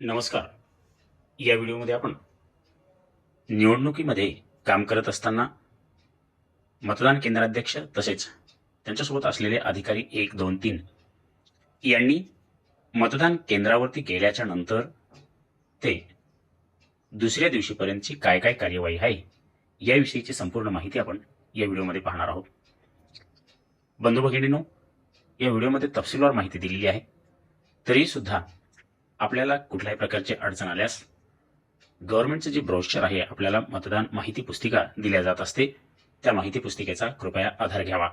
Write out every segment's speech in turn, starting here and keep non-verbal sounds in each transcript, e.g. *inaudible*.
नमस्कार. या व्हिडिओमध्ये आपण निवडणुकीमध्ये काम करत असताना मतदान केंद्राध्यक्ष तसेच त्यांच्यासोबत असलेले अधिकारी एक दोन तीन यांनी मतदान केंद्रावरती गेल्याच्यानंतर ते दुसऱ्या दिवशीपर्यंतची काय काय कार्यवाही आहे याविषयीची संपूर्ण माहिती आपण या व्हिडिओमध्ये पाहणार आहोत. बंधू भगिनीनो या व्हिडिओमध्ये तपशीलवार माहिती दिलेली आहे. तरीसुद्धा आपल्याला कुठल्याही प्रकारची अडचण आल्यास गव्हर्नमेंटचं जे ब्रोशर आहे आपल्याला मतदान माहिती पुस्तिका दिल्या जात असते. त्या माहिती पुस्तिकेचा कृपया आधार घ्यावा.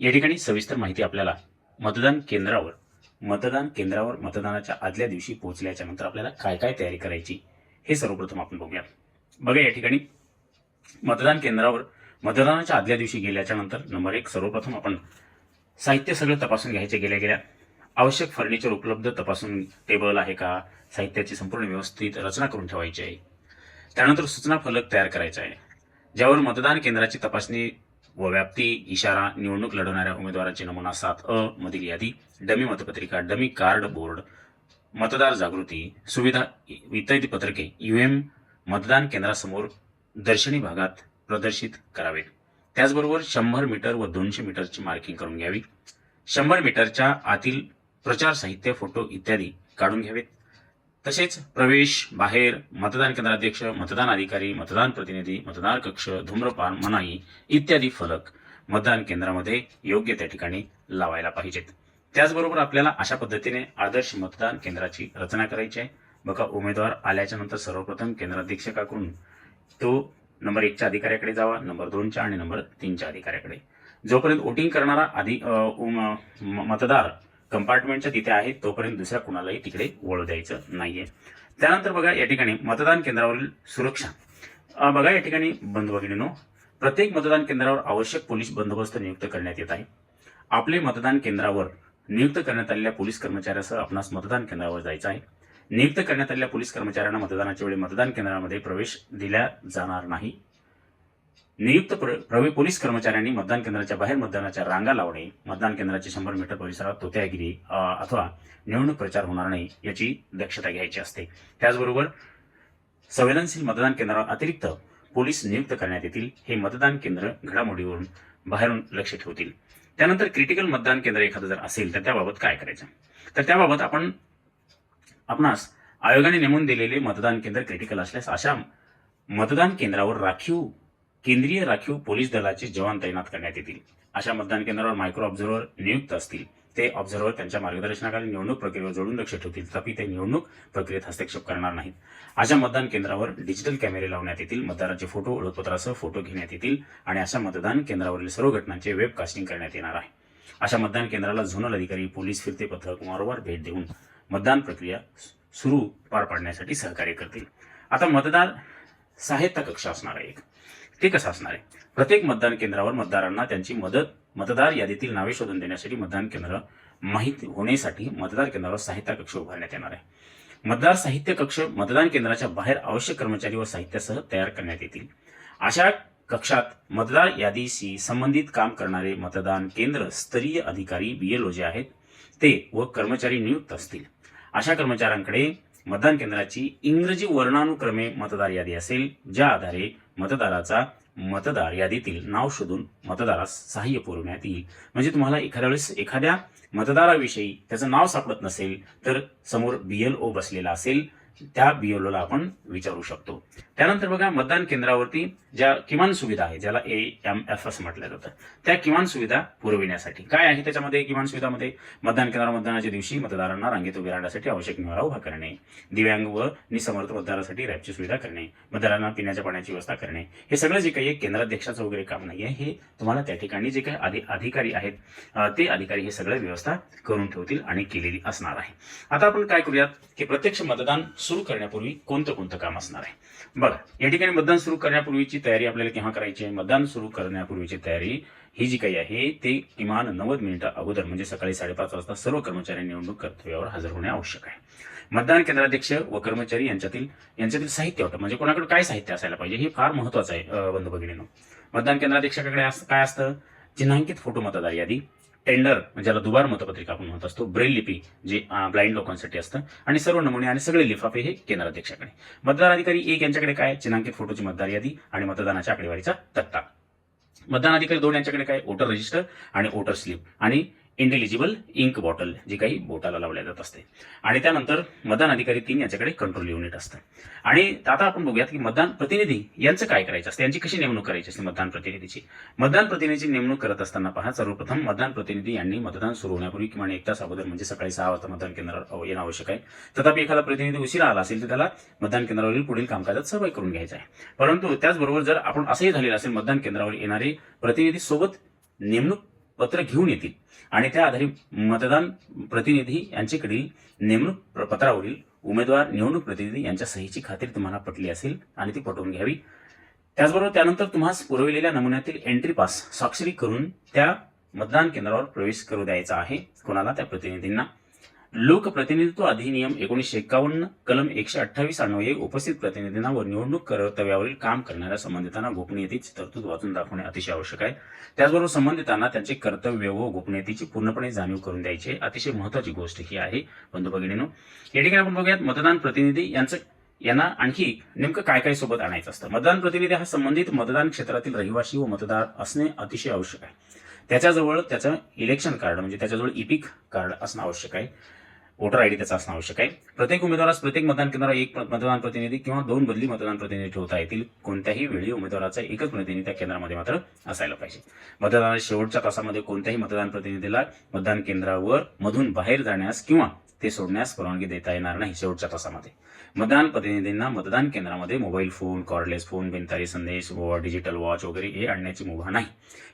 या ठिकाणी सविस्तर माहिती आपल्याला मतदान केंद्रावर मतदान केंद्रावर मतदानाच्या आदल्या दिवशी पोहोचल्याच्या नंतर आपल्याला काय काय तयारी करायची हे सर्वप्रथम आपण बघूया बघा या ठिकाणी मतदान केंद्रावर मतदानाच्या आदल्या दिवशी गेल्याच्यानंतर नंबर एक सर्वप्रथम आपण साहित्य सगळं तपासून घ्यायचे गेल्या गेल्या आवश्यक फर्निचर उपलब्ध तपासून टेबल आहे का? साहित्याची संपूर्ण व्यवस्थित रचना करून ठेवायची आहे. त्यानंतर सूचना फलक तयार करायचा आहे. ज्यावर मतदान केंद्राची तपासणी व व्याप्ती इशारा निवडणूक लढवणाऱ्या उमेदवाराची नमुना सात अ मधील यादी डमी मतपत्रिका डमी कार्ड बोर्ड मतदार जागृती सुविधा वितरित पत्रके युएम मतदान केंद्रासमोर दर्शनी भागात प्रदर्शित करावे. त्याचबरोबर शंभर मीटर व दोनशे मीटरची मार्किंग करून घ्यावी. शंभर मीटरच्या आतील प्रचार साहित्य फोटो इत्यादी काढून घ्यावेत. तसेच प्रवेश बाहेर मतदान केंद्राध्यक्ष मतदान अधिकारी मतदान प्रतिनिधी मतदार कक्ष धूम्रपान मनाई इत्यादी फलक मतदान केंद्रामध्ये योग्य त्या ठिकाणी लावायला पाहिजेत. त्याचबरोबर आपल्याला अशा पद्धतीने आदर्श मतदान केंद्राची रचना करायची आहे. बघा उमेदवार आल्याच्यानंतर सर्वप्रथम केंद्राध्यक्षकाकडून तो नंबर एकच्या अधिकाऱ्याकडे जावा नंबर दोनच्या आणि नंबर तीनच्या अधिकाऱ्याकडे. जोपर्यंत वोटिंग करणारा अधि उम- म- मतदार कंपार्टमेंटच्या तिथे आहे तोपर्यंत दुसऱ्या कुणालाही तिकडे वळू द्यायचं नाहीये. त्यानंतर बघा या ठिकाणी मतदान केंद्रावरील सुरक्षा. बघा या ठिकाणी बंद भगिनीनो प्रत्येक मतदान केंद्रावर आवश्यक पोलीस बंदोबस्त नियुक्त करण्यात येत आहे. आपले मतदान केंद्रावर नियुक्त करण्यात आलेल्या पोलीस कर्मचाऱ्यासह आपणास मतदान केंद्रावर जायचं आहे. नियुक्त करण्यात आलेल्या पोलीस कर्मचाऱ्यांना मतदानाच्या वेळी मतदान केंद्रामध्ये प्रवेश दिला जाणार नाही. नियुक्त प्रवी पोलीस कर्मचाऱ्यांनी मतदान केंद्राच्या बाहेर मतदानाच्या रांगा लावणे मतदान केंद्राचे शंभर मीटर परिसरात तोत्यागिरी अथवा निवडणूक प्रचार होणार नाही याची दक्षता घ्यायची असते. त्याचबरोबर संवेदनशील मतदान केंद्रावर अतिरिक्त पोलीस नियुक्त करण्यात येतील. हे मतदान केंद्र घडामोडीवरून बाहेरून लक्ष ठेवतील. त्यानंतर क्रिटिकल मतदान केंद्र एखादं जर असेल तर त्याबाबत काय करायचं? तर त्याबाबत आपण आपणास आयोगाने नेमून दिलेले मतदान केंद्र क्रिटिकल असल्यास अशा मतदान केंद्रावर राखीव केंद्रीय राखीव पोलीस दलाचे जवान तैनात करण्यात येतील. अशा मतदान केंद्रावर मायक्रो ऑब्झर्व्हर नियुक्त असतील. ते ऑब्झर्व्हर त्यांच्या मार्गदर्शनाखाली निवडणूक प्रक्रियेवर जोडून लक्ष ठेवतील तथापि ते निवडणूक प्रक्रियेत हस्तक्षेप करणार नाहीत. अशा मतदान केंद्रावर डिजिटल कॅमेरे लावण्यात येतील मतदाराचे फोटो ओळखपत्रासह फोटो घेण्यात येतील आणि अशा मतदान केंद्रावरील सर्व घटनांचे वेबकास्टिंग करण्यात येणार आहे. अशा मतदान केंद्राला झोनल अधिकारी पोलीस फिरते पथक वारंवार भेट देऊन मतदान प्रक्रिया सुरू पार पाडण्यासाठी सहकार्य करतील. आता मतदार सहायता कक्ष असणार आहे एक. ते कसं असणार आहे. प्रत्येक मतदान केंद्रावर मतदारांना त्यांची मदत मतदार यादीतील नावे शोधून देण्यासाठी मतदान केंद्र माहीत होण्यासाठी मतदार केंद्रावर साहित्य कक्ष उभारण्यात येणार आहे. मतदार साहित्य कक्ष मतदान केंद्राच्या बाहेर आवश्यक कर्मचारी व साहित्यासह तयार करण्यात येतील. अशा कक्षात मतदार यादीशी संबंधित काम करणारे मतदान केंद्र स्तरीय अधिकारी बीएलओ जे आहेत ते व कर्मचारी नियुक्त असतील. अशा कर्मचाऱ्यांकडे मतदान केंद्राची इंग्रजी वर्णानुक्रमे मतदार यादी असेल ज्या आधारे मतदाराचा मतदार यादीतील नाव शोधून मतदारास सहाय्य पुरवण्यात येईल. म्हणजे तुम्हाला एखाद्या वेळेस एखाद्या मतदाराविषयी त्याचं नाव सापडत नसेल तर समोर बीएलओ बसलेला असेल त्या बीएलओला आपण विचारू शकतो. त्यानंतर बघा मतदान केंद्रावरती ज्या किमान सुविधा आहे ज्याला ए एम एफ एस म्हटलं जातं त्या किमान सुविधा पुरविण्यासाठी. काय आहे त्याच्यामध्ये किमान सुविधामध्ये? मतदान केंद्रावर मतदानाच्या दिवशी मतदारांना रांगेत उभे राहण्यासाठी आवश्यक निवारा उभा करणे दिव्यांग व निसमर्थ मतदारासाठी रॅपची सुविधा करणे मतदारांना पिण्याच्या पाण्याची व्यवस्था करणे. हे सगळं जे काही केंद्राध्यक्षाचं वगैरे काम नाही आहे. हे तुम्हाला त्या ठिकाणी जे काही अधि अधिकारी आहेत ते अधिकारी हे सगळं व्यवस्था करून ठेवतील आणि केलेली असणार आहे. आता आपण काय करूयात की प्रत्यक्ष मतदान सुरू करण्यापूर्वी कोणतं कोणतं काम असणार आहे? बघा या ठिकाणी मतदान सुरू करण्यापूर्वीची तयारी आपल्याला केव्हा करायची आहे? मतदान सुरू करण्यापूर्वीची तयारी ही जी काही आहे ते किमान नव्वद मिनिटं अगोदर म्हणजे सकाळी साडेपाच वाजता सर्व कर्मचारी निवडणूक कर्तव्यावर हजर होणे आवश्यक आहे. मतदान केंद्राध्यक्ष व कर्मचारी यांच्यातील यांच्यातील साहित्य वाटप म्हणजे कोणाकडे काय साहित्य असायला पाहिजे हे फार महत्वाचं आहे बंधू भगिनीनं. मतदान केंद्राध्यक्षाकडे काय असतं? चिन्हांकित फोटो मतदार यादी टेंडर म्हणजे ज्याला दुबार मतपत्रिका आपण म्हणत असतो ब्रेल लिपी जे ब्लाइंड लोकांसाठी असतं आणि सर्व नमुने आणि सगळे लिफाफे हे केंद्राध्यक्षाकडे मतदार अधिकारी एक यांच्याकडे काय? चिन्हांकित फोटोची मतदार यादी आणि मतदानाच्या आकडेवारीचा तक्ता. मतदान अधिकारी दोन यांच्याकडे काय? वोटर रजिस्टर आणि वोटर स्लिप आणि इंटेलिजिबल इंक बॉटल जी काही बोटाला लावल्या जात असते. आणि त्यानंतर मतदान अधिकारी तीन यांच्याकडे कंट्रोल युनिट असतं. आणि आता आपण बघूयात की मतदान प्रतिनिधी यांचं काय करायचं असतं? यांची कशी नेमणूक करायची असते मतदान प्रतिनिधीची? मतदान प्रतिनिधीची नेमणूक करत असताना पहा सर्वप्रथम मतदान प्रतिनिधी यांनी मतदान सुरू होण्यापूर्वी किमान एक तास अगोदर म्हणजे सकाळी सहा वाजता मतदान केंद्रावर येणं आवश्यक आहे. तथापि एखादा प्रतिनिधी उशिरा आला असेल तर त्याला मतदान केंद्रावरील पुढील कामकाजात सहभागी करून घ्यायचा आहे. परंतु त्याचबरोबर जर आपण असंही झालेलं असेल मतदान केंद्रावर येणारे प्रतिनिधी सोबत नेमणूक पत्र घेऊन येतील. आणि त्या आधारे मतदान प्रतिनिधी यांच्याकडील नेमणूक पत्रावरील उमेदवार निवडणूक प्रतिनिधी यांच्या सहीची खात्री तुम्हाला पटली असेल आणि ती पटवून घ्यावी. त्याचबरोबर त्यानंतर तुम्हाला पुरविलेल्या नमुन्यातील एंट्री पास स्वाक्षरी करून त्या मतदान केंद्रावर प्रवेश करू द्यायचा आहे. कोणाला? त्या प्रतिनिधींना. लोकप्रतिनिधित्व अधिनियम एकोणीसशे एकावन्न कलम एकशे अठ्ठावीस अन्वये उपस्थित प्रतिनिधींना व निवडणूक कर्तव्यावरील काम करणाऱ्या संबंधितांना गोपनीयतेची तरतूद वाचून दाखवणे अतिशय आवश्यक आहे. त्याचबरोबर संबंधितांना त्यांचे कर्तव्य व गोपनीयतेची पूर्णपणे जाणीव करून द्यायची आहे. अतिशय महत्वाची गोष्ट ही आहे. बंधू भगिनीनो या ठिकाणी आपण बघूयात मतदान प्रतिनिधी यांचं यांना आणखी नेमकं काय काय सोबत आणायचं असतं? मतदान प्रतिनिधी हा संबंधित मतदान क्षेत्रातील रहिवासी व मतदार असणे अतिशय आवश्यक आहे. त्याच्याजवळ त्याचं इलेक्शन कार्ड म्हणजे त्याच्याजवळ इपिक कार्ड असणं आवश्यक आहे. वोटर आयडी त्याचा असणं आवश्यक आहे. प्रत्येक उमेदवारास प्रत्येक मतदान केंद्रावर एक मतदान प्रतिनिधी किंवा दोन बदली मतदान प्रतिनिधी ठेवता येतील. कोणत्याही वेळी उमेदवाराचा एकच प्रतिनिधी त्या केंद्रामध्ये मात्र असायला पाहिजे. मतदानाच्या शेवटच्या तासामध्ये कोणत्याही मतदान प्रतिनिधीला मतदान केंद्रावर मधून बाहेर जाण्यास किंवा ते सोडण्यास परवानगी देता येणार नाही शेवटच्या तासामध्ये. मतदान प्रतिनिधींना मतदान केंद्रामध्ये मोबाईल फोन कॉर्डलेस फोन बिनतारी संदेश व डिजिटल वॉच वगैरे हे आणण्याची मुभा नाही.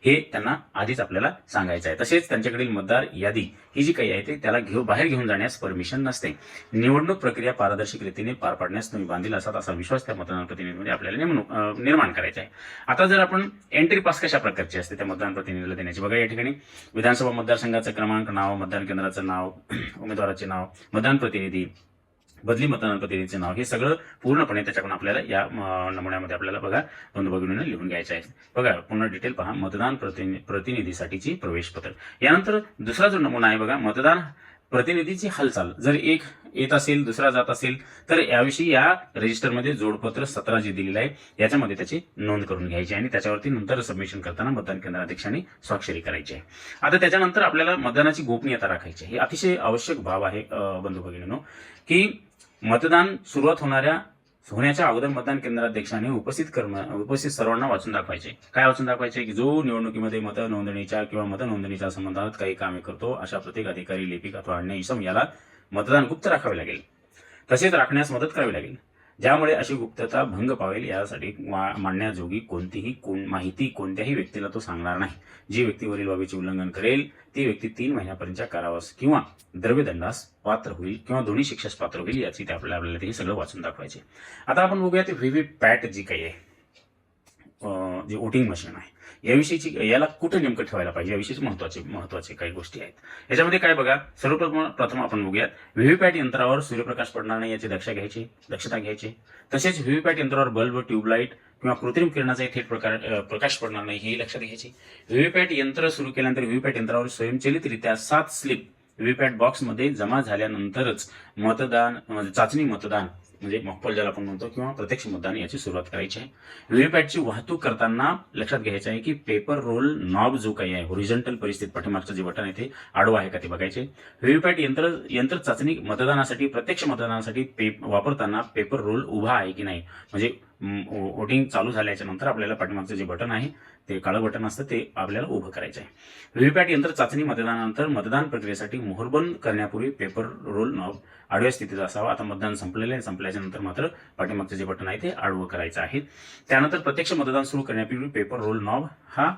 हे त्यांना आधीच आपल्याला सांगायचं आहे. तसेच त्यांच्याकडील मतदार यादी ही जी काही आहे ते त्याला घेऊन बाहेर घेऊन जाण्यास परमिशन नसते. निवडणूक प्रक्रिया पारदर्शक रीतीने पार पाडण्यास तुम्ही बांधील असाल असा विश्वास त्या मतदान प्रतिनिधीमध्ये आपल्याला नेमणूक निर्माण करायचा आहे. आता जर आपण एंट्री पास कशा प्रकारची असते त्या मतदान प्रतिनिधीला देण्याची बघा या ठिकाणी. विधानसभा मतदारसंघाचा क्रमांक नाव मतदान केंद्राचं नाव *clears throat* उमेदवाराचे नाव मतदान प्रतिनिधी बदली मतदान प्रतिनिधीचे नाव हे सगळं पूर्णपणे त्याच्याकडून आपल्याला या नमुन्यामध्ये आपल्याला बघा बंधू भगिनीनं लिहून घ्यायचं आहे. बघा पूर्ण डिटेल पहा मतदान प्रतिनि- प्रतिनिधीसाठीची प्रवेशपत्र यानंतर दुसरा जो नमुना आहे बघा मतदान प्रतिनिधीची हालचाल. जर एक येत असेल दुसरा जात असेल तर याविषयी या रजिस्टरमध्ये जोडपत्र सतरा जे दिलेलं आहे याच्यामध्ये त्याची नोंद करून घ्यायची आणि त्याच्यावरती नंतर सबमिशन करताना मतदान केंद्राध्यक्षांनी स्वाक्षरी करायची आहे. आता त्याच्यानंतर आपल्याला मतदानाची गोपनीयता राखायची आहे. हे अतिशय आवश्यक बाब आहे बंधू भगिनीनो की मतदान सुरुवात होणाऱ्या होण्याच्या अगोदर मतदान केंद्राध्यक्षाने उपस्थित कर्म उपस्थित सर्वांना वाचून दाखवायचे. काय वाचून दाखवायचे? की जो निवडणुकीमध्ये मत नोंदणीच्या किंवा मत नोंदणीच्या संबंधात काही कामे करतो अशा प्रत्येक अधिकारी लिपिक अथवा अन्य इसम याला मतदान गुप्त राखावे लागेल. तसेच राखण्यास मदत करावी लागेल. ज्यामुळे अशी गुप्तता भंग पावेल यासाठी मा- मांडण्याजोगी कोणतीही कोण माहिती कोणत्याही व्यक्तीला तो सांगणार नाही. जी व्यक्ती वरील बाबीचे उल्लंघन करेल ती व्यक्ती तीन महिन्यापर्यंतच्या कारावास किंवा द्रव्यदंडास पात्र होईल किंवा दोन्ही शिक्षास पात्र होईल याची ते आपल्याला आपल्याला ते सगळं वाचून दाखवायचे. आता आपण बघूया ते व्ही पॅट जी काही आहे. जे वोटिंग मशीन आहे. याविषयीची याला कुठं नेमकं ठेवायला पाहिजे? याविषयीची महत्त्वाचे महत्त्वाचे काही गोष्टी आहेत. याच्यामध्ये काय बघा सर्वप्रथम प्रथम आपण बघूयात. व्हीव्हीपॅट यंत्रावर सूर्यप्रकाश पडणार नाही याची दक्षा घ्यायची दक्षता घ्यायची. तसेच व्हीव्हीपॅट यंत्रावर बल्ब ट्यूबलाईट किंवा कृत्रिम किरणाचा थेट प्रकार प्रकाश पडणार नाही ही लक्षात घ्यायची. व्हीव्हीपॅट यंत्र सुरू केल्यानंतर व्हीव्हीपॅट यंत्रावर स्वयंचलितरित्या सात स्लिप व्हीव्हीपॅट बॉक्समध्ये जमा झाल्यानंतरच मतदान म्हणजे चाचणी मतदान म्हणजे मॉकपोल ज्याला आपण म्हणतो किंवा प्रत्यक्ष मुद्दाने याची सुरुवात करायची आहे. व्हीव्हीपॅटची वाहतूक करताना लक्षात घ्यायचं आहे की पेपर रोल नॉब जो काही आहे होरिझॉन्टल परिस्थितीत पाठीमागचं जे बटन आहे ते आडवं आहे का ते बघायचे व्हीव्हीपॅट यंत्र यंत्र चाचणी मतदानासाठी प्रत्यक्ष मतदानासाठी पे वापरताना पेपर रोल उभा आहे की नाही? म्हणजे वोटिंग चालू झाल्याच्यानंतर आपल्याला पाठीमागचं जे बटन आहे ते काळं बटन असतं ते आपल्याला उभं करायचं आहे. व्हीव्हीपॅट यंत्र चाचणी मतदानानंतर मतदान प्रक्रियेसाठी मोहरबंद करण्यापूर्वी पेपर रोल नॉब आडव्या स्थितीत असावा. आता मतदान संपलेलं आहे. संपल्याच्या नंतर मात्र पाठीमागचं जे बटन आहे ते आडवं करायचं आहे. त्यानंतर प्रत्यक्ष मतदान सुरू करण्यापूर्वी पेपर रोल नॉब हा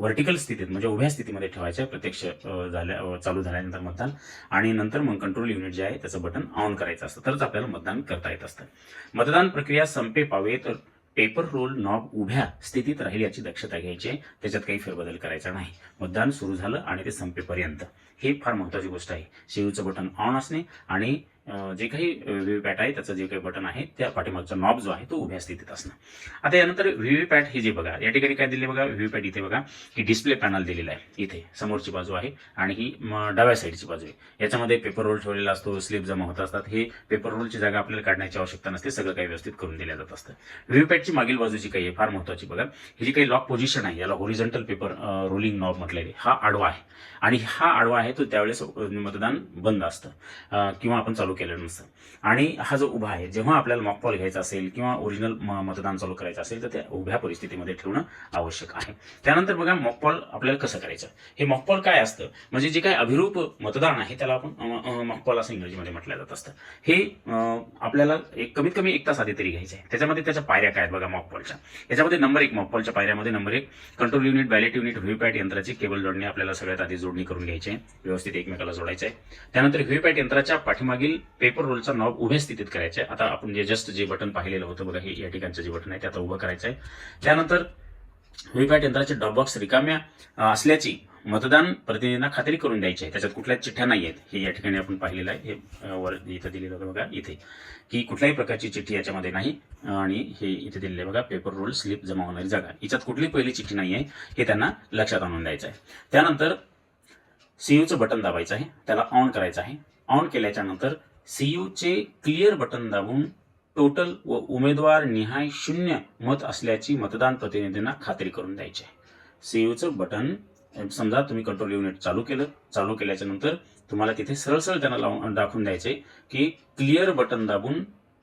व्हर्टिकल स्थितीत म्हणजे उभ्या स्थितीमध्ये ठेवायचं आहे प्रत्यक्ष झाल्या चालू झाल्यानंतर मतदान आणि नंतर मग कंट्रोल युनिट जे आहे त्याचं बटन ऑन करायचं असतं. तरच आपल्याला मतदान करता येत असतं. मतदान प्रक्रिया संपे पावे तर पेपर रोल नॉब उभ्या स्थितीत राहील याची दक्षता घ्यायची आहे. त्याच्यात काही फेरबदल करायचा नाही. मतदान सुरू झालं आणि ते संपेपर्यंत. हे फार महत्वाची गोष्ट आहे. शेवटचं बटन ऑन असणे आणि जे काही व्हीव्हीपॅट आहे त्याचं जे काही बटन आहे त्या पाठीमागचा नॉब जो आहे तो उभ्या स्थितीत असणं. आता यानंतर व्हीव्हीपॅट हे जे बघा या ठिकाणी काय दिले बघा व्हीव्हीपॅट इथे बघा की डिस्प्ले पॅनल दिलेला आहे इथे समोरची बाजू आहे आणि ही डाव्या साईडची बाजू आहे. याच्यामध्ये पेपर रोल ठेवलेला असतो स्लिप जमा होत असतात हे पेपर रोलची जागा आपल्याला काढण्याची आवश्यकता नसते सगळं काही व्यवस्थित करून दिल्या जात असतं. व्हीव्हीपॅटची मागील बाजूची काही आहे फार महत्वाची बघा. ही जी काही लॉक पोझिशन आहे याला होरिझॉन्टल पेपर रोलिंग नॉब म्हटलेले हा आडवा आहे. आणि हा आडवा आहे तो त्यावेळेस मतदान बंद असतं. किंवा आपण चालू केलेलं नसतं आणि हा जो उभा आहे जेव्हा आपल्याला मॉकपॉल घ्यायचा असेल किंवा ओरिजिनल मतदान चालू करायचं असेल तर त्या उभ्या परिस्थितीमध्ये ठेवणं आवश्यक आहे. त्यानंतर बघा मॉकपॉल आपल्याला कसं करायचं? हे मॉकपॉल काय असतं? म्हणजे जे काय अभिरूप मतदान आहे त्याला आपण मॉकपॉल असं इंग्रजीमध्ये म्हटलं जात असतं. हे आपल्याला एक कमीत कमी एक तास आधी तरी घ्यायचे आहे. त्याच्यामध्ये त्याच्या पायऱ्या काय आहेत बघा मॉकपॉलच्या याच्यामध्ये नंबर एक मॉकपॉलच्या पायऱ्यामध्ये नंबर एक control unit ballot unit VVPAT यंत्राची केबल जोडणी आपल्याला सगळ्यात आधी जोडणी करून घ्यायची आहे. व्यवस्थित एकमेकाला जोडायचं आहे. त्यानंतर व्हीपॅट यंत्राच्या पाठीमागील पेपर रोलचा नॉब उभ्या स्थितीत करायचा. आहे आता आपण जे जस्ट जे बटन पाहिलेलं होतं बघा हे या ठिकाणचं जे बटन आहे ते आता उभं करायचं आहे त्यानंतर व्हीपॅट यंत्राचे डॉप बॉक्स रिकाम्या असल्याची मतदान प्रतिनिधींना खात्री करून द्यायची आहे. त्याच्यात कुठल्याच चिठ्ठ्या नाही आहेत. हे या ठिकाणी आपण पाहिलेलं आहे. हे वर इथं दिलेलं होतं बघा इथे. की कुठल्याही प्रकारची चिठ्ठी याच्यामध्ये नाही. आणि हे इथे दिलेले बघा पेपर रोल स्लिप जमा होणारी जागा. याच्यात कुठली पहिली चिठ्ठी नाही आहे. हे त्यांना लक्षात आणून द्यायचं आहे. त्यानंतर सीयूचं बटन दाबायचं आहे. त्याला ऑन करायचं आहे. ऑन केल्याच्यानंतर सीयूचे क्लिअर बटन दाबून टोटल व उमेदवार निहाय शून्य मत असल्याची मतदान प्रतिनिधींना खात्री करून द्यायची आहे. सीयूचं बटन समजा तुम्ही कंट्रोल युनिट चालू केलं चालू केल्याच्यानंतर तुम्हाला तिथे सरळ सरळ त्यांना लावून दाखवून द्यायचे की क्लिअर बटन दाबून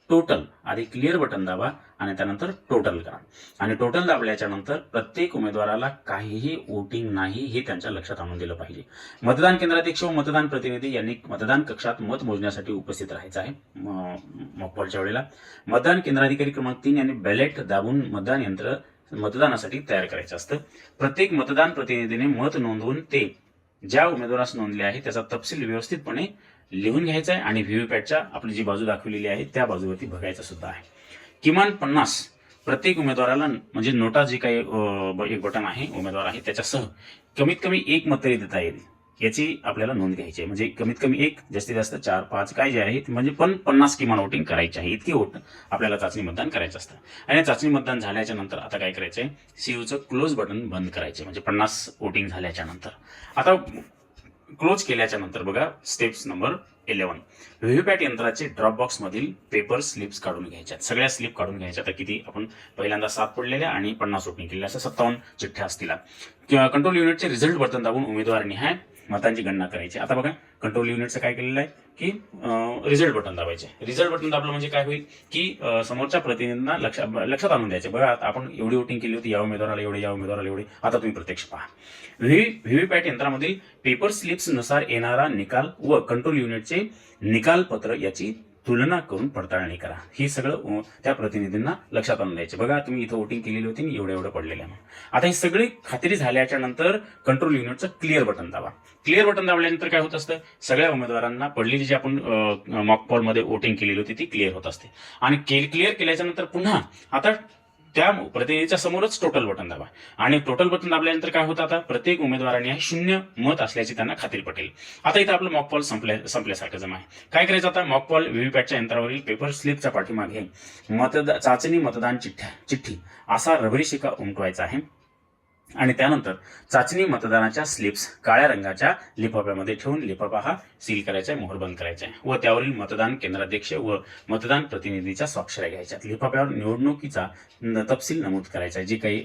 टोटल आधी क्लिअर बटन दाबा आणि त्यानंतर टोटल करा. आणि टोटल दाबल्याच्या नंतर प्रत्येक उमेदवाराला काहीही वोटिंग नाही हे त्यांच्या लक्षात आणून दिलं पाहिजे. मतदान केंद्राध्यक्ष व मतदान प्रतिनिधी यांनी मतदान कक्षात मत मोजण्यासाठी उपस्थित राहायचं आहे. मॉकपॉलच्या वेळेला. मतदान केंद्राधिकारी क्रमांक तीन यांनी बॅलेट दाबून मतदान यंत्र मतदानासाठी तयार करायचं असतं. प्रत्येक मतदान प्रतिनिधीने मत नोंदवून ते ज्या उमेदवारास नोंदले आहे त्याचा तपशील व्यवस्थितपणे लिहून घ्यायचं आहे आणि व्हीव्हीपॅटच्या आपली जी बाजू दाखवलेली आहे त्या बाजूवरती बघायचं सुद्धा आहे. किमान पन्नास प्रत्येक उमेदवाराला म्हणजे नोटा जी काही एक बटन आहे उमेदवार आहे त्याच्यासह कमीत कमी एक मत तरी देता येईल. याची आपल्याला नोंद घ्यायची आहे. म्हणजे कमीत कमी एक जास्तीत जास्त चार पाच काय जे आहे म्हणजे पण पन्नास किमान वोटिंग करायची आहे. इतकी वोट आपल्याला चाचणी मतदान करायचं असतं. आणि चाचणी मतदान झाल्याच्यानंतर आता काय करायचं आहे सीयूचं क्लोज बटन बंद करायचे म्हणजे पन्नास वोटिंग झाल्याच्यानंतर. आता क्लोज केल्याच्यानंतर बघा स्टेप्स नंबर इलेव्हन व्हीव्हीपॅट यंत्राचे ड्रॉप बॉक्स मधील पेपर स्लिप्स काढून घ्यायच्यात. सगळ्या स्लिप काढून घ्यायच्या तर किती? आपण पहिल्यांदा सात पडलेल्या आणि पन्नास ओपनिंग केलेल्या. असं सत्तावन्न चिठ्ठ्या असतील. किंवा कंट्रोल युनिटचे रिझल्ट बटन दाबून उमेदवार निहाय मतांची गणना करायची. आता बघा कंट्रोल युनिटचं काय केलेलं आहे? की रिझल्ट बटन दाबायचे. रिझल्ट बटन दाबलं म्हणजे काय होईल? की समोरच्या प्रतिनिधींना लक्षात लक्षात आणून द्यायचे. बघा आता आपण एवढी वोटिंग केली होती या उमेदवाराला एवढे या उमेदवाराला एवढे. आता तुम्ही प्रत्यक्ष पहा. व्हीव्हीपॅट यंत्रामधील पेपर स्लिप्सनुसार येणारा निकाल व कंट्रोल युनिटचे निकाल पत्र याची तुलना करून पडताळणी करा. हे सगळं त्या प्रतिनिधींना लक्षात आणून द्यायचे. बघा तुम्ही इथं वोटिंग केलेली होती आणि एवढं एवढं पडलेलं आहे आता ही सगळी खात्री झाल्याच्यानंतर कंट्रोल युनिटचं क्लिअर बटन दाबा. क्लिअर बटन दाबल्यानंतर काय होत असतं? सगळ्या उमेदवारांना पडलेली जी आपण मॉकमध्ये वोटिंग केलेली होती ती क्लिअर होत असते. आणि क्लिअर केल्याच्यानंतर पुन्हा आता त्या प्रतिनिधीच्या समोरच टोटल बटन दाबा. आणि टोटल बटन दाबल्यानंतर काय होतं आता? प्रत्येक उमेदवाराने हे शून्य मत असल्याची त्यांना खात्री पटेल. आता इथं आपलं मॉकपॉल संपल्या संपल्यासारखं जमा आहे. काय करायचं आता? मॉकपॉल व्हीव्हीपॅटच्या यंत्रावरील पेपर स्लिपच्या पाठीमागे मतदा चाचणी मतदान चिठ्ठ्या चिठ्ठी. असा रबरी शिका उमटवायचा आहे. आणि त्यानंतर चाचणी मतदानाच्या स्लिप्स काळ्या रंगाच्या लिफाफ्यामध्ये ठेवून लिफाफा हा सील करायचा आहे मोहर बंद करायचा आहे. व त्यावरील मतदान केंद्राध्यक्ष व मतदान प्रतिनिधीच्या स्वाक्षऱ्या घ्यायच्या लिफाफ्यावर निवडणुकीचा तपशील नमूद करायचा आहे जे काही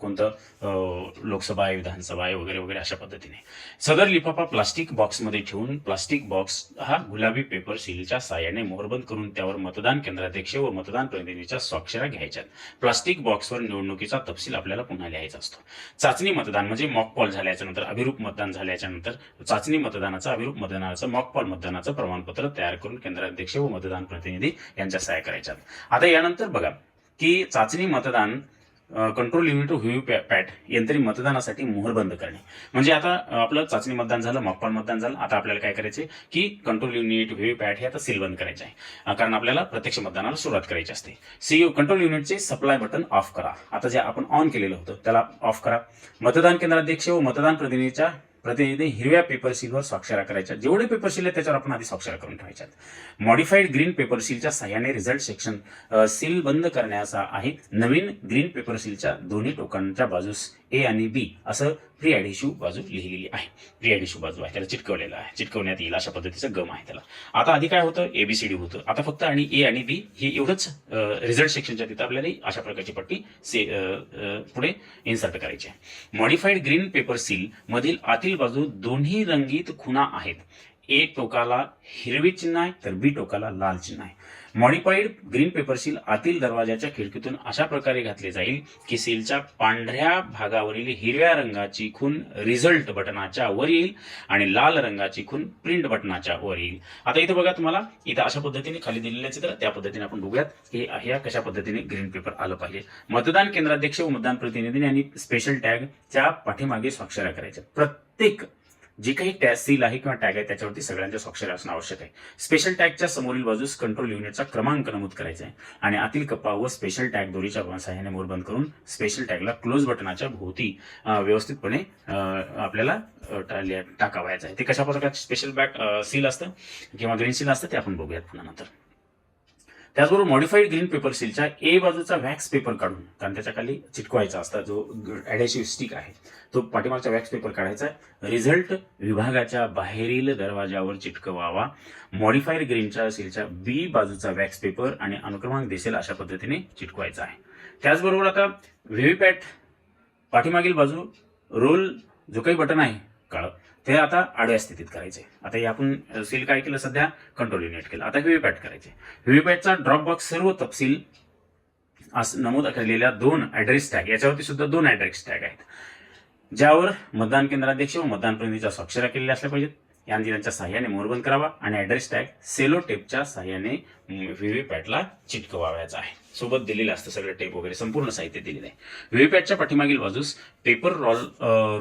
कोणतं लोकसभा आहे विधानसभा आहे वगैरे वगैरे अशा पद्धतीने. सदर लिफाफा प्लास्टिक बॉक्समध्ये ठेवून प्लास्टिक बॉक्स हा गुलाबी पेपर सीलच्या साह्याने मोहरबंद करून त्यावर मतदान केंद्राध्यक्ष व मतदान प्रतिनिधीच्या स्वाक्षऱ्या घ्यायच्यात प्लास्टिक बॉक्सवर निवडणुकीचा तपशील आपल्याला पुन्हा लिहायचा असतो. चाचणी मतदान म्हणजे मॉकपॉल झाल्याच्यानंतर अभिरूप मतदान झाल्याच्यानंतर चाचणी मतदानाचं अभिरूप मतदानाचं मॉकपॉल मतदानाचं प्रमाणपत्र तयार करून केंद्राध्यक्ष व मतदान प्रतिनिधी यांच्या सहाय्या करायच्यात. आता यानंतर बघा की चाचणी मतदान कंट्रोल युनिट व्ह्यू पॅट यंत्री मतदानासाठी मोहर बंद करणे. म्हणजे आता आपलं चाचणी मतदान झालं मॉकपॉल मतदान झालं आता आपल्याला काय करायचे की कंट्रोल युनिट व्ह्यू पॅट हे आता सील बंद करायचे आहे. कारण आपल्याला प्रत्यक्ष मतदानाला सुरुवात करायची असते. सीयू कंट्रोल युनिटचे सप्लाय बटन ऑफ करा. आता जे आपण ऑन केलेलं होतं त्याला ऑफ करा. मतदान केंद्राध्यक्ष व मतदान प्रतिनिधीच्या प्रतिनिधी हिरव्या पेपर सीलवर स्वाक्षऱ्या करायच्या. जेवढे पेपर सील आहेत त्याच्यावर आपण आधी स्वाक्षऱ्या करून ठेवायच्या मॉडिफाईड ग्रीन पेपर सीलच्या सहाय्याने रिझल्ट सेक्शन सील बंद करण्याचा आहे. नवीन ग्रीन पेपर सीलच्या दोन्ही टोकांच्या बाजूस ए आणि बी असं प्री ॲडिशिव्ह बाजू लिहिलेली आहे. प्री ॲडिशिव्ह बाजू आहे. त्याला चिटकवलेलं आहे. चिटकवण्यात येईल अशा पद्धतीचं गम आहे त्याला. आता आधी काय होतं? एबीसीडी होतं. आता फक्त आणि ए आणि बी हे एवढंच रिझल्ट सेक्शनच्या तिथं आपल्याला अशा प्रकारची पट्टी से पुढे इन्सर्ट करायची आहे. मॉडिफाईड ग्रीन पेपर सील मधील आतील बाजू दोन्ही रंगीत खुणा आहेत. ए टोकाला हिरवी चिन्ह आहे तर बी टोकाला लाल चिन्ह आहे. मॉडिफाईड ग्रीन पेपर सील आतील दरवाजाच्या खिडकीतून अशा प्रकारे घातले जाईल की सीलच्या पांढऱ्या भागावरील हिरव्या रंगाची खून रिझल्ट बटनाच्या वर येईल आणि लाल रंगाची खून प्रिंट बटनाच्या वर येईल. आता इथे बघा तुम्हाला इथं अशा पद्धतीने खाली दिलेलं चित्र त्या पद्धतीने आपण बघूयात की ह्या कशा पद्धतीने ग्रीन पेपर आलं पाहिजे. मतदान केंद्राध्यक्ष व मतदान प्रतिनिधी आणि स्पेशल टॅग च्या पाठीमागे स्वाक्षऱ्या करायच्या. प्रत्येक जे काही टॅग सील आहे किंवा टॅग आहे त्याच्यावरती सगळ्यांच्या स्वाक्षर असणं आवश्यक आहे. स्पेशल टॅगच्या समोरील बाजूस कंट्रोल युनिटचा क्रमांक नमूद करायचा आहे. आणि आतील कप्पा व स्पेशल टॅग दोरीच्या सहाय्याने मोरबंद करून स्पेशल टॅगला क्लोज बटनाच्या भोवती व्यवस्थितपणे आपल्याला टाकावायचं आहे. ते कशा प्रकारचे स्पेशल बॅग सील असतं? किंवा ग्रीन सील असतं? ते आपण बघूयात पुन्हा नंतर. त्याचबरोबर मॉडिफाईड ग्रीन पेपर सीलच्या ए बाजूचा वॅक्स पेपर काढून कारण त्याच्याखाली चिटकवायचा असता जो ॲडेसिव्ह स्टिक आहे तो पाठीमागचा वॅक्स पेपर काढायचा आहे. रिझल्ट विभागाच्या बाहेरील दरवाजावर चिटकवावा. मॉडिफाईड ग्रीनच्या सीलच्या बी बाजूचा वॅक्स पेपर आणि अनुक्रमांक दिसेल अशा पद्धतीने चिटकवायचा आहे. त्याचबरोबर आता व्हीव्हीपॅट पाठीमागील बाजू रोल जो काही बटन आहे काळं ते आता आडव्या स्थितीत करायचे. आता हे आपण सील काय केलं सध्या? कंट्रोल युनिट केलं. आता व्हीव्हीपॅट करायचे. व्हीव्हीपॅटचा ड्रॉप बॉक्स सर्व तपशील नमूद केलेल्या दोन ऍड्रेस टॅग याच्यावरती सुद्धा दोन ऍड्रेस टॅग आहेत. ज्यावर मतदान केंद्राध्यक्ष व मतदान प्रतिनिधीच्या स्वाक्षऱ्या केलेल्या असल्या पाहिजेत. या त्यांच्या सहाय्याने मोरबंद करावा आणि ऍड्रेस टॅग सेलो टेपच्या सहाय्याने व्हीव्हीपॅटला चिटकवावायचा आहे. सोबत दिलेलं असतं सगळं टेप वगैरे संपूर्ण साहित्य दिलेलं आहे. व्हीव्हीपॅटच्या पाठीमागील बाजूस पेपर रोल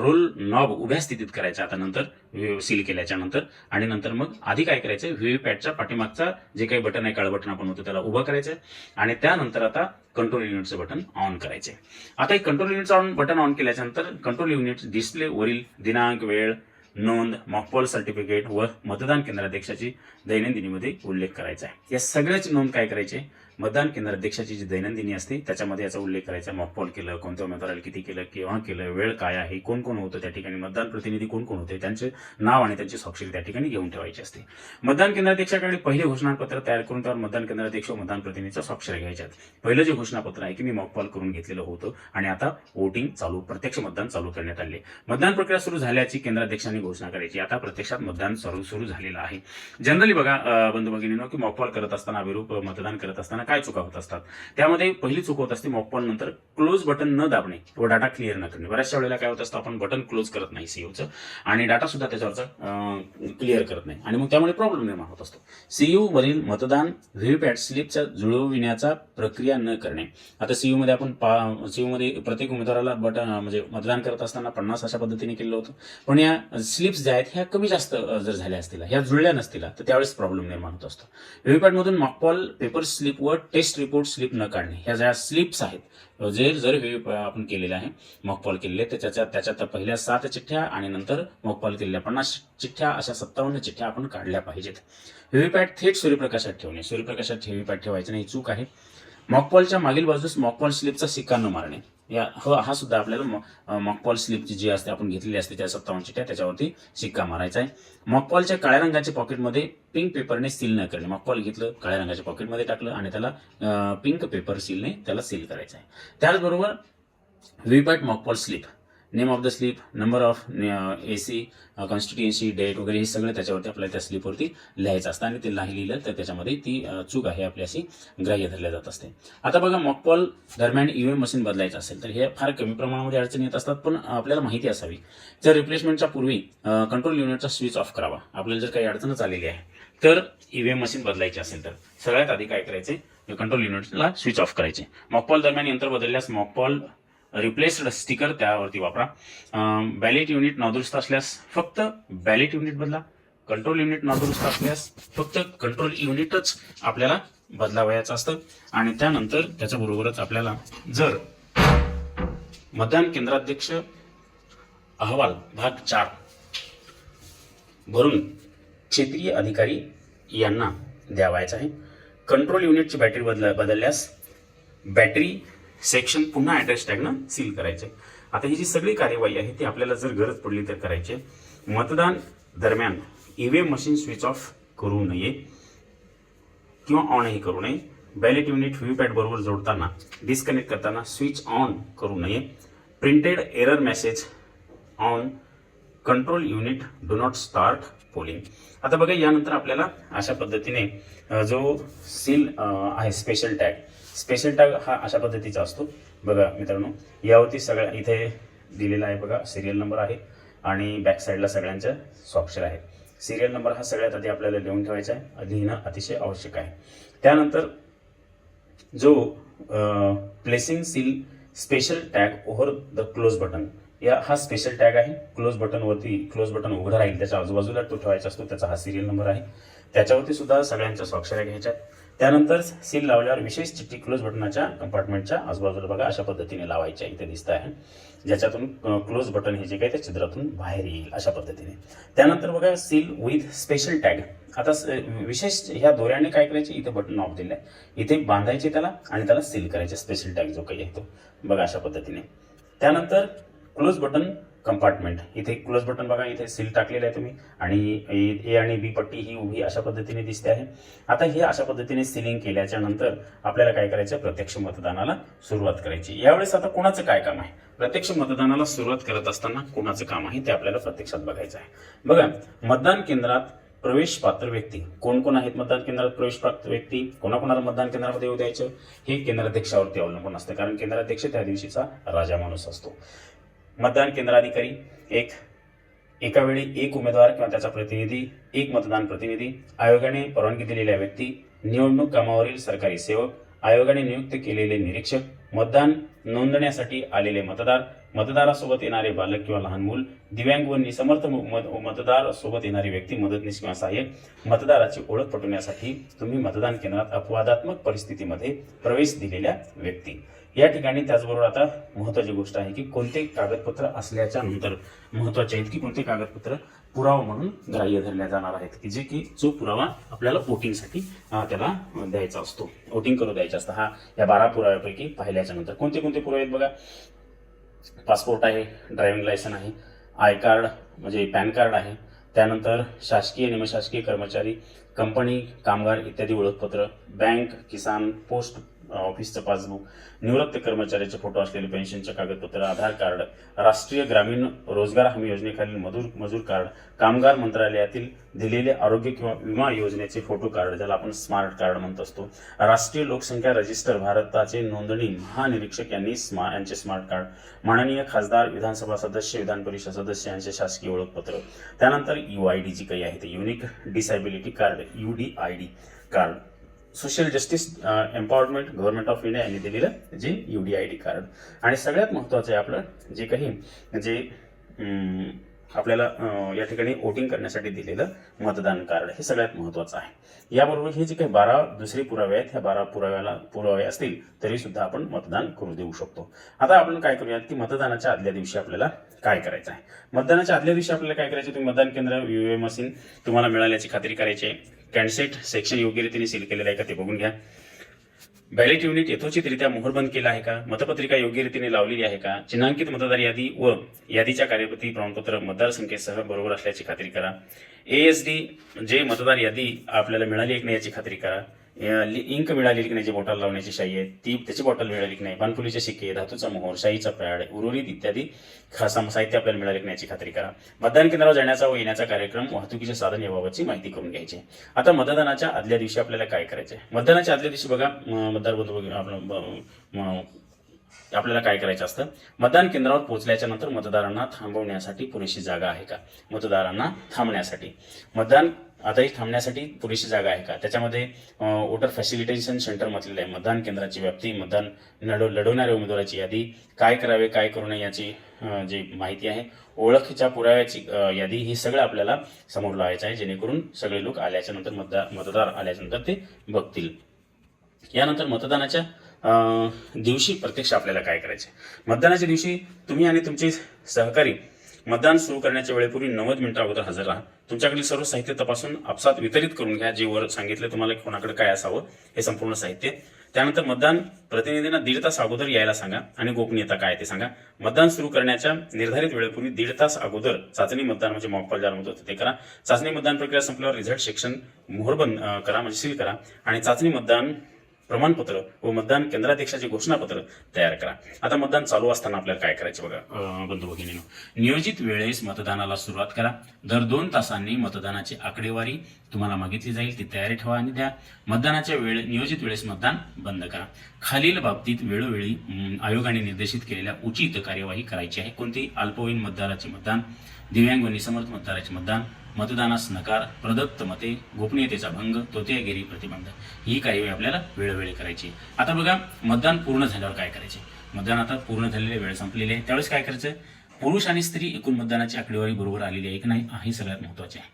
रोल नॉब उभ्या स्थितीत करायचा आता नंतर सील केल्याच्यानंतर. आणि नंतर मग आधी काय करायचं व्हीव्हीपॅटच्या पाठीमागचा जे काही बटन आहे काळ बटन आपण होतो त्याला उभं करायचं आणि त्यानंतर आता कंट्रोल युनिटचं बटन ऑन करायचे आता हे कंट्रोल युनिटचं ऑन बटन ऑन केल्याच्यानंतर कंट्रोल युनिट डिस्प्ले वरील दिनांक वेळ नोंद मॉकपॉल सर्टिफिकेट व मतदान केंद्राध्यक्षाची दैनंदिनीमध्ये उल्लेख करायचा आहे. या सगळ्याची नोंद काय करायची मतदान केंद्राध्यक्षाची जी दैनंदिनी असते त्याच्यामध्ये याचा उल्लेख करायचा. मॉकपॉल केलं कोणत्या उमेदवाराला किती केलं केव्हा केलं वेळ काय आहे कोण कोण होतं त्या ठिकाणी मतदान प्रतिनिधी कोण कोण होते त्यांचे नाव आणि त्यांची स्वाक्षरी त्या ठिकाणी घेऊन ठेवायची असते. मतदान केंद्राध्यक्षाकडे पहिले घोषणापत्र तयार करून त्यावर मतदान केंद्राध्यक्ष व मतदान प्रतिनिधीचा स्वाक्षरी घ्यायच्यात. पहिलं जे घोषणापत्र आहे की मी मॉकपॉल करून घेतलेलं होतं आणि आता वोटिंग चालू प्रत्यक्ष मतदान चालू करण्यात आले. मतदान प्रक्रिया सुरू झाल्याची केंद्राध्यक्षांनी घोषणा करायची. आता प्रत्यक्षात मतदान सुरू सुरू झालेलं आहे. जनरली बघा बंधू भगिनींनो की मॉकपॉल करत असताना विरूप मतदान करत असताना काय चुका होत असतात? त्यामध्ये पहिली चूक होत असते मॉकपॉल नंतर क्लोज बटन न दाबणे. व डाटा क्लिअर न करणे. बऱ्याचशा वेळेला काय होत असतं आपण बटन क्लोज करत नाही सीयूचं आणि डाटा सुद्धा त्याच्यावरचा क्लिअर करत नाही. आणि मग त्यामुळे प्रॉब्लेम निर्माण होत असतो. सीयू वरील मतदान व्हीव्हीपॅट स्लिपच्या जुळविण्याचा प्रक्रिया न करणे. आता सीयू मध्ये आपण पा सीयू मध्ये प्रत्येक उमेदवाराला बटन म्हणजे मतदान करत असताना पन्नास अशा पद्धतीने केलं होतं. पण या स्लिप्स ज्या आहेत ह्या कमी जास्त जर झाल्या असतील ह्या जुळल्या नसतील तर त्यावेळेस प्रॉब्लेम निर्माण होत असतो. व्हीव्हीपॅट मधून मॉकपॉल पेपर स्लिप व टेस्ट रिपोर्ट स्लिप न काढणे. ह्या ज्या स्लिप्स आहेत जे जर आपण केलेले आहे मॉकपॉल केलेले त्याच्या त्याच्यात पहिल्या सात चिठ्ठ्या आणि नंतर मॉकपॉल केलेल्या पन्नास चिठ्ठ्या अशा सत्तावन्न चिठ्ठ्या आपण काढल्या पाहिजेत. व्हीव्हीपॅट थेट सूर्यप्रकाशात ठेवणे. सूर्यप्रकाशात व्हीव्हीपॅट ठेवायचं नाही चूक आहे. मॉकपॉलच्या मागील बाजूस मॉकपॉल स्लिपचा सिक्का न मारणे. या ह हा सुद्धा आपल्याला मॉ- मॉकपॉल स्लिपची जी असते आपण घेतलेली असते त्या सत्तावन्नची त्या त्याच्यावरती शिक्का मारायचा आहे. मॉकपॉलच्या काळ्या रंगाच्या पॉकेटमध्ये पिंक पेपरने सील न करणे. मॉकपॉल घेतलं काळ्या रंगाच्या पॉकेटमध्ये टाकलं आणि त्याला पिंक पेपर सीलने त्याला सील करायचं आहे. त्याचबरोबर VVPAT mock poll slip name of the slip number of A C constituency date वगैरे हे सगळं त्याच्यावरती आपल्याला त्या स्लीपवरती लिहायचं असतं. आणि ते नाही लिहिलं तर त्याच्यामध्ये ती चूक आहे आपली अशी ग्राह्य धरल्या जात असते. आता बघा मॉकपॉल दरम्यान ईव्हीएम मशीन बदलायचं असेल तर हे फार कमी प्रमाणामध्ये अडचणी येत असतात पण आपल्याला माहिती असावी. जर रिप्लेसमेंटच्या पूर्वी कंट्रोल युनिटचा स्विच ऑफ करावा आपल्याला जर काही अडचणच आलेली आहे तर ईव्हीएम मशीन बदलायची असेल तर. सगळ्यात आधी काय करायचे? कंट्रोल युनिटला स्विच ऑफ करायचे. मॉकपॉल दरम्यान यंत्र बदलल्यास मॉकपॉल रिप्लेस्ड स्टिकर त्यावरती वापरा. बॅलेट युनिट नादुरुस्त असल्यास फक्त बॅलेट युनिट बदला. कंट्रोल युनिट नादुरुस्त असल्यास फक्त कंट्रोल युनिटच आपल्याला बदलावयाचं असतं. आणि त्यानंतर त्याच्याबरोबरच आपल्याला जर मतदान केंद्राध्यक्ष अहवाल भाग चार भरून क्षेत्रीय अधिकारी यांना द्यावायचा आहे. कंट्रोल युनिटची बॅटरी बदल बदलल्यास बॅटरी सेक्शन पुन्हा ॲड्रेस टॅगनं सील करायचे. आता ही जी सगळी कार्यवाही आहे ती आपल्याला जर गरज पडली तर करायची. आहे. मतदान दरम्यान ईव्हीएम मशीन स्विच ऑफ करू नये किंवा ऑनही करू नये. बॅलेट युनिट व्हीपॅट बरोबर जोडताना डिस्कनेक्ट करताना स्विच ऑन करू नये. Printed error message on control unit do not start polling आता बघा यानंतर आपल्याला अशा पद्धतीने जो सील आहे स्पेशल टॅग स्पेशल टॅग हा अशा पद्धतीचा असतो. बघा मित्रांनो यावरती सगळ्या इथे दिलेला आहे बघा सिरियल नंबर आहे आणि बॅक साईडला सगळ्यांच्या स्वाक्षर आहे. सिरियल नंबर हा सगळ्यात आधी आपल्याला लिहून ठेवायचा आहे लिहिणं अतिशय आवश्यक आहे. त्यानंतर जो placing seal special tag over the close button या हा स्पेशल टॅग आहे. क्लोज बटनवरती क्लोज बटन उघडं राहील त्याच्या आजूबाजूला तो ठेवायचा असतो त्याचा हा सिरियल नंबर आहे. त्याच्यावरती सुद्धा सगळ्यांच्या स्वाक्षऱ्या घ्यायच्या आहेत. त्यानंतर सील लावल्यावर विशेष चिठ्ठी क्लोज बटनाच्या कंपार्टमेंटच्या आजूबाजूला बघा अशा पद्धतीने लावायच्या. इथे दिसत आहे ज्याच्यातून क्लोज बटन हे जे काही त्या छिद्रातून बाहेर येईल अशा पद्धतीने. त्यानंतर बघा सील विथ स्पेशल टॅग आता स- विशेष ह्या दोऱ्याने काय करायचे? इथे बटन ऑफ दिले आहे इथे बांधायचे त्याला आणि त्याला सील करायचे. स्पेशल टॅग जो काही येतो बघा अशा पद्धतीने. त्यानंतर क्लोज बटन कंपार्टमेंट इथे क्लोज बटन बघा इथे सील टाकलेलं आहे तुम्ही. आणि ए आणि बी पट्टी ही उभी अशा पद्धतीने दिसते आहे. आता हे अशा पद्धतीने सिलिंग केल्याच्यानंतर आपल्याला काय करायचं? प्रत्यक्ष मतदानाला सुरुवात करायची. यावेळेस आता कोणाचं काय काम आहे? प्रत्यक्ष मतदानाला सुरुवात करत असताना कोणाचं काम आहे ते आपल्याला प्रत्यक्षात बघायचं आहे. बघा मतदान केंद्रात प्रवेश पात्र व्यक्ती. कोण कोण आहेत मतदान केंद्रात प्रवेश पात्र व्यक्ती? कोणाकोणाला मतदान केंद्रामध्ये येऊ द्यायचं? हे केंद्राध्यक्षावरती अवलंबून असतं. कारण केंद्राध्यक्ष त्या दिवशीचा राजा माणूस असतो. मतदान केंद्राधिकारी एक एकावेळी एक उमेदवार किंवा त्याचा प्रतिनिधी एक मतदान प्रतिनिधी आयोगाने परवानगी दिलेल्या व्यक्ती निवडणूक कामावरील सरकारी सेवक आयोगाने नियुक्त केलेले निरीक्षक मतदान नोंदण्यासाठी आलेले मतदार मतदारासोबत येणारे बालक किंवा लहान मूल दिव्यांग व निसमर्थ मतदार सोबत येणारी व्यक्ती मदतनीस किंवा सहाय्यक मतदाराची ओळख पटवण्यासाठी तुम्ही मतदान केंद्रात अपवादात्मक परिस्थितीमध्ये प्रवेश दिलेल्या व्यक्ती. या ठिकाणी त्याचबरोबर आता महत्वाची गोष्ट आहे की कोणते कागदपत्र असल्याच्या नंतर महत्त्वाचे आहेत की कोणते कागदपत्र पुरावा म्हणून ग्राह्य धरल्या जाणार आहेत की जे की जो पुरावा आपल्याला वोटिंगसाठी त्याला द्यायचा असतो. वोटिंग करू द्यायचा असतो. हा या बारा पुराव्यापैकी पाहिल्याच्या नंतर. कोणते कोणते पुरावे आहेत बघा? पासपोर्ट आहे ड्रायव्हिंग लायसन आहे आय कार्ड म्हणजे पॅन कार्ड आहे. त्यानंतर शासकीय निमशासकीय कर्मचारी कंपनी कामगार इत्यादी ओळखपत्र बँक किसान पोस्ट ऑफिसचं पासबुक निवृत्त कर्मचाऱ्याचे फोटो असलेले पेन्शनचे कागदपत्र आधार कार्ड राष्ट्रीय ग्रामीण रोजगार हमी योजनेखालील मजूर मजूर कार्ड कामगार मंत्रालयातील दिलेले आरोग्य किंवा विमा योजनेचे फोटो कार्ड ज्याला आपण स्मार्ट कार्ड म्हणत असतो. राष्ट्रीय लोकसंख्या रजिस्टर भारताचे नोंदणी महानिरीक्षक यांनी स्मा यांचे स्मार्ट कार्ड माननीय खासदार विधानसभा सदस्य विधान परिषद सदस्य यांचे शासकीय ओळखपत्र. त्यानंतर यू आय डी जी काही आहे ते unique disability card U D I D card social justice empowerment government of India यांनी दिलेलं जे U D I D card आणि सगळ्यात महत्त्वाचं आहे आपलं जे काही जे आपल्याला या ठिकाणी वोटिंग करण्यासाठी दिलेलं मतदान कार्ड हे सगळ्यात महत्त्वाचं आहे. याबरोबर हे जे काही बारा दुसरे पुरावे आहेत ह्या बारा पुराव्याला पुरावे असतील तरी सुद्धा आपण मतदान करू देऊ शकतो. आता आपण काय करूयात की मतदानाच्या आदल्या दिवशी आपल्याला काय करायचं आहे? मतदानाच्या आदल्या दिवशी आपल्याला काय करायचं तुम्ही मतदान केंद्र व्ही मशीन तुम्हाला मिळाल्याची खात्री करायची आहे. कॅन्सेट सेक्शन योग्य रीतीने सील केलेलं आहे का ते बघून घ्या. बॅलेट युनिट यथोचितरित्या मोहरबंद केला आहे का? मतपत्रिका योग्य रीतीने लावलेली आहे का? चिन्हांकित मतदार यादी व यादीच्या कार्यपती प्रमाणपत्र मतदारसंख्येसह बरोबर असल्याची खात्री करा. एएसडी जे मतदार यादी आपल्याला मिळाली एक नाही याची खात्री करा. इंक मिळाली की नाही जी बॉटल लावण्याची शाई आहे ती त्याची बॉटल मिळाली की नाही? पानफुलीचे शिक्के धातूचा मोहर शाईचा पॅड उर्वरित इत्यादी खास साहित्य आपल्याला मिळाले की नाही याची खात्री करा. मतदान केंद्रावर जाण्याचा व येण्याचा कार्यक्रम वाहतुकीचे साधन याबाबतची माहिती करून घ्यायची. आता मतदानाच्या आदल्या दिवशी आपल्याला काय करायचं आहे मतदानाच्या आदल्या दिवशी बघा मतदार बंधू वगैरे आपलं आपल्याला काय करायचं असतं? मतदान केंद्रावर पोहोचल्याच्या नंतर मतदारांना थांबवण्यासाठी पुरेशी जागा आहे का? मतदारांना थांबण्यासाठी. मतदान आताही थांबण्यासाठी पुरेशी जागा आहे का? त्याच्यामध्ये वोटर फॅसिलिटेशन सेंटर म्हटलेलं आहे. मतदान केंद्राची व्याप्ती मतदान लढव लढवणाऱ्या उमेदवाराची यादी काय करावे काय करू नये याची जी माहिती आहे ओळखीच्या पुराव्याची यादी ही सगळं आपल्याला समोर लावायचं आहे जेणेकरून सगळे लोक आल्याच्यानंतर मतदार मतदार ते बघतील. यानंतर मतदानाच्या दिवशी प्रत्यक्ष आपल्याला काय करायचे मतदानाच्या दिवशी तुम्ही आणि तुमचे सहकारी मतदान सुरू करण्याच्या वेळेपूर्वी नव्वद मिनिटं अगोदर हजर राहा. तुमच्याकडील सर्व साहित्य तपासून आपसात वितरित करून घ्या. जे वर सांगितले तुम्हाला कोणाकडे काय असावं हे संपूर्ण साहित्य. त्यानंतर मतदान प्रतिनिधींना दीड तास अगोदर यायला सांगा आणि गोपनीयता काय ते सांगा. मतदान सुरू करण्याच्या निर्धारित वेळेपूर्वी दीड तास अगोदर चाचणी मतदान म्हणजे मॉकपॉल ज्याला म्हणतो ते करा. चाचणी मतदान प्रक्रिया संपल्यावर रिझल्ट सेक्शन मोहरबंद करा म्हणजे सील करा. आणि चाचणी मतदान प्रमाणपत्र व मतदान केंद्राध्यक्षाचे घोषणापत्र तयार करा. आता मतदान चालू असताना आपल्याला काय करायचे बघा? बंधू भगिनीनो नियोजित वेळेस मतदानाला सुरुवात करा. दर दोन तासांनी मतदानाची आकडेवारी तुम्हाला मागितली जाईल ती तयारी ठेवा आणि द्या. मतदानाच्या वेळ नियोजित वेळेस मतदान बंद करा. खालील बाबतीत वेळोवेळी आयोगाने निर्देशित केलेल्या उचित कार्यवाही करायची आहे. कोणती अल्पवयीन मतदाराचे मतदान दिव्यांग समर्थ मतदाराचे मतदान मतदानास नकार प्रदत्त मते गोपनीयतेचा भंग तोतेगिरी प्रतिबंध. ही कार्यवाही आपल्याला वेळोवेळी करायची. आता बघा मतदान पूर्ण झाल्यावर काय करायचे? मतदान आता पूर्ण झालेले वेळ संपलेली आहे. त्यावेळेस काय करायचं? पुरुष आणि स्त्री एकूण मतदानाची आकडेवारी बरोबर आलेली आहे की नाही? हे सगळ्यात महत्त्वाचे आहे.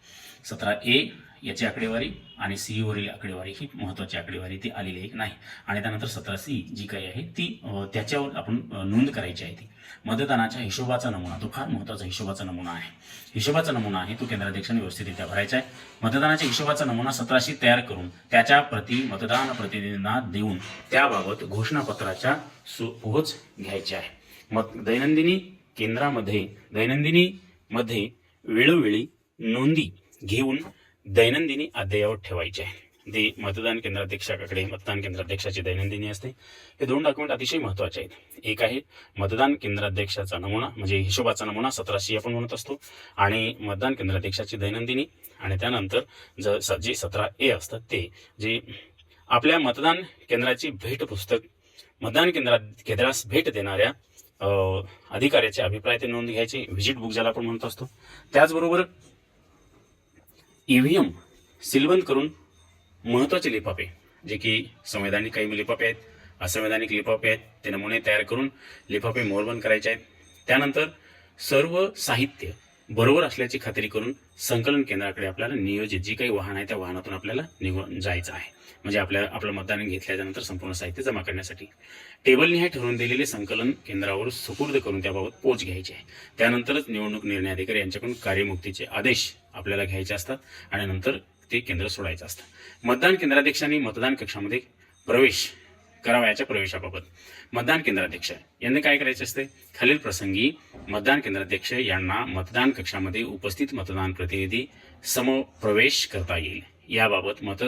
सतरा ए याची आकडेवारी आणि सी वरील आकडेवारी ही महत्वाची आकडेवारी ती आलेली आहे की नाही? आणि त्यानंतर सतरा सी जी काही आहे ती त्याच्यावर आपण नोंद करायची आहे ती. मतदानाच्या हिशोबाचा नमुना तो फार महत्त्वाचा हिशोबाचा नमुना आहे. हिशोबाचा नमुना आहे तो केंद्राध्यक्षांनी व्यवस्थितरित्या भरायचा आहे. मतदानाच्या हिशोबाचा नमुना सतराशी तयार करून त्याच्या प्रति मतदान प्रतिनिधींना देऊन त्याबाबत घोषणापत्राच्या पोहोच घ्यायची आहे. मत दैनंदिनी केंद्रामध्ये दैनंदिनी मध्ये वेळोवेळी नोंदी घेऊन दैनंदिनी अद्ययावत ठेवायची आहे. ते मतदान केंद्राध्यक्षाकडे मतदान केंद्राध्यक्षाची दैनंदिनी असते. हे दोन डॉक्युमेंट अतिशय महत्त्वाचे आहेत. एक आहे मतदान केंद्राध्यक्षाचा नमुना म्हणजे हिशोबाचा नमुना सतराशी आपण म्हणत असतो आणि मतदान केंद्राध्यक्षाची दैनंदिनी आणि त्यानंतर ज स- जे सतरा ए असतं ते जे आपल्या मतदान केंद्राची भेट पुस्तक मतदान केंद्रात केंद्रास भेट देणाऱ्या अधिकाऱ्याचे अभिप्राय ते नोंद घ्यायचे व्हिजिट बुक ज्याला आपण म्हणत असतो. त्याचबरोबर ईव्हीएम सिलबंद करून महत्त्वाचे लिफाफे जे की संवैधानिक काही लिफाफे आहेत असंवैधानिक लिफाफे आहेत ते नमुने तयार करून लिफाफे मोरबंद करायचे आहेत. त्यानंतर सर्व साहित्य बरोबर असल्याची खात्री करून संकलन केंद्राकडे आपल्याला नियोजित जी काही वाहन आहे त्या वाहनातून आपल्याला निघून जायचं आहे. म्हणजे आपल्या आपलं मतदान घेतल्याच्यानंतर संपूर्ण साहित्य जमा करण्यासाठी. टेबलनिहाय ठरवून दिलेले संकलन केंद्रावर सुपूर्द करून त्याबाबत पोच घ्यायची आहे. त्यानंतरच निवडणूक निर्णय अधिकारी यांच्याकडून कार्यमुक्तीचे आदेश आपल्याला घ्यायचे असतात आणि नंतर ते केंद्र सोडायचं असतं. मतदान केंद्राध्यक्षांनी मतदान कक्षामध्ये प्रवेश करावयाच्या प्रवेशाबाबत. मतदान केंद्राध्यक्ष यांनी काय करायचे असते? खालील प्रसंगी मतदान केंद्राध्यक्ष यांना मतदान कक्षामध्ये उपस्थित मतदान प्रतिनिधी समप्रवेश करता येईल. याबाबत मत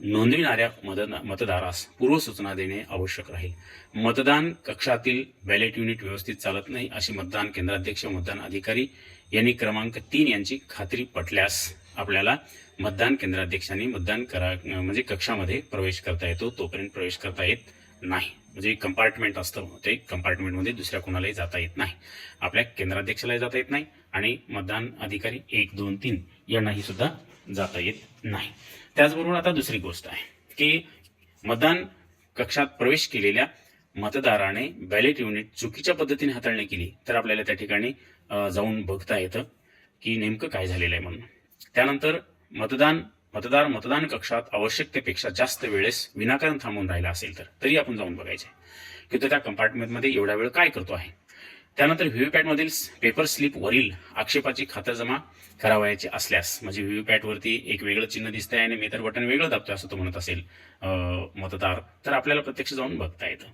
नोंदविणाऱ्या मतदा मतदारास पूर्वसूचना देणे आवश्यक राहील. मतदान कक्षातील बॅलेट युनिट व्यवस्थित चालत नाही अशी मतदान केंद्राध्यक्ष मतदान अधिकारी यांनी क्रमांक तीन यांची खात्री पटल्यास आपल्याला मतदान केंद्राध्यक्षांनी मतदान करा म्हणजे कक्षामध्ये प्रवेश करता येतो तोपर्यंत प्रवेश करता येत नाही. म्हणजे कंपार्टमेंट असतं ते कंपार्टमेंटमध्ये दुसऱ्या कोणालाही जाता येत नाही. आपल्या केंद्राध्यक्षालाही जाता येत नाही आणि मतदान अधिकारी एक दोन तीन यांनाही सुद्धा जाता येत नाही. त्याचबरोबर आता दुसरी गोष्ट आहे की मतदान कक्षात प्रवेश केलेल्या मतदाराने बॅलेट युनिट चुकीच्या पद्धतीने हाताळणी केली तर आपल्याला त्या ठिकाणी जाऊन बघता येतं की नेमकं काय झालेलं आहे म्हणून. त्यानंतर मतदान मतदार मतदान कक्षात आवश्यकतेपेक्षा जास्त वेळेस विनाकारण थांबून राहिला असेल तर तरी आपण जाऊन बघायचे. की तो त्या कंपार्टमेंटमध्ये एवढा वेळ काय करतो आहे? त्यानंतर व्हीव्हीपॅटमधील पेपर स्लिप वरील आक्षेपाची खातरजमा करावयाची असल्यास म्हणजे व्हीव्हीपॅटवरती एक वेगळं चिन्ह दिसतंय आणि मी तर बटन वेगळं दाबतोय असं तो म्हणत असेल मतदार तर आपल्याला प्रत्यक्ष जाऊन बघता येतं.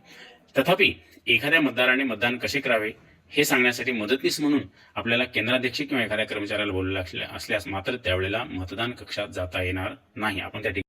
तथापि एखाद्या मतदाराने मतदान कसे करावे? हे सांगण्यासाठी मदतनीस म्हणून आपल्याला केंद्राध्यक्ष किंवा एखाद्या कर्मचाऱ्याला बोलले असल्यास मात्र त्यावेळेला मतदान कक्षात जाता येणार नाही. आपण त्या ठिकाणी